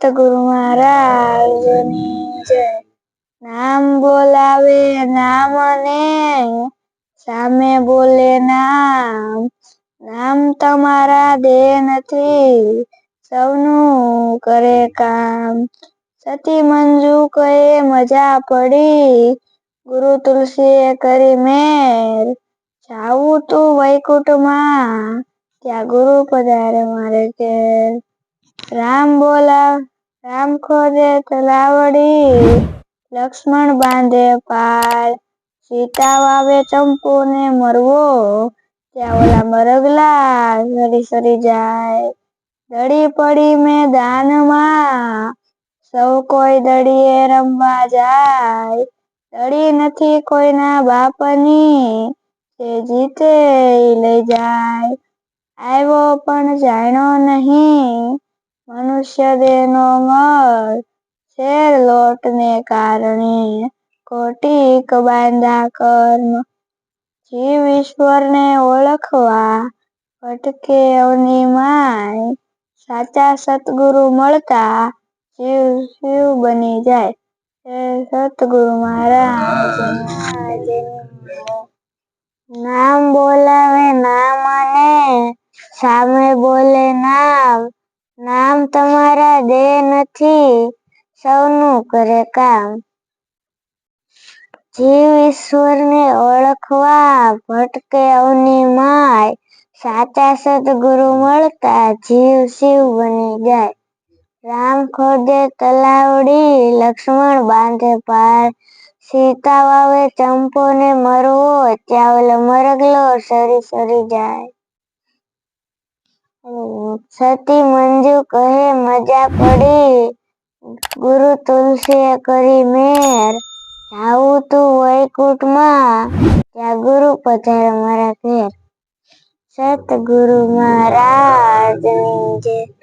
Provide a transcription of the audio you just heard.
સતગુરુ મહારાજની જય. નામ બોલાવે નામ ને સામે બોલે નામ. નામ તમારા દે નથી સૌનું કરે કામ. સતી મંજુ કહે મજા પડી, ગુરુ તુલસીએ કરી મેર. જાવું તું વૈકુંઠમાં, ત્યાં ગુરુ પધારે મારે ઘેર. રામ બોલા રામ ખોદે તલાવડી, લક્ષ્મણ બાંધે પાળ, સીતા વાવે ચંપુ ને મરવો, ત્યાં ઓલા મરગલા સરી સરી જાય. દડી પડી મેદાનમાં, સૌ કોઈ દડીએ રમવા જાય. દડી નથી કોઈના બાપની, જે જીતે લઈ જાય. આવ્યો પણ જાણ્યો નહીં. મનુષ્ય દેહનો મળ શેર લોટને કારણે કોટિક બાંધા કર્મ જીવ ઈશ્વરને ઓળખવા ભટકે અવની માય. સાચા સતગુરુ મળતા જીવ શિવ બની જાય. સતગુરુ મહારાજ નામ બોલાવે, નામ અને સામે બોલે નામ. નામ તમારા દે નથી, સૌનું કરે કામ. જીવ ઈશ્વરને ઓળખવા, ભટકે અવની માય, સાચા સદગુરુ મળતા જીવ શિવ બની જાય. રામ ખોદે તલાવડી, લક્ષ્મણ બાંધે પાર. સીતા વાવે ચંપો ને મરવો ઓલો મરગલો, સરી સરી જાય. સતી મંજુ કહે, મજા પડી. ગુરુ તુલસીએ કરી મેર. જાવું તું વૈકુંઠમાં. ત્યાં ગુરુ પધારે મારા ઘેર. સતગુરુ મહારાજની જય.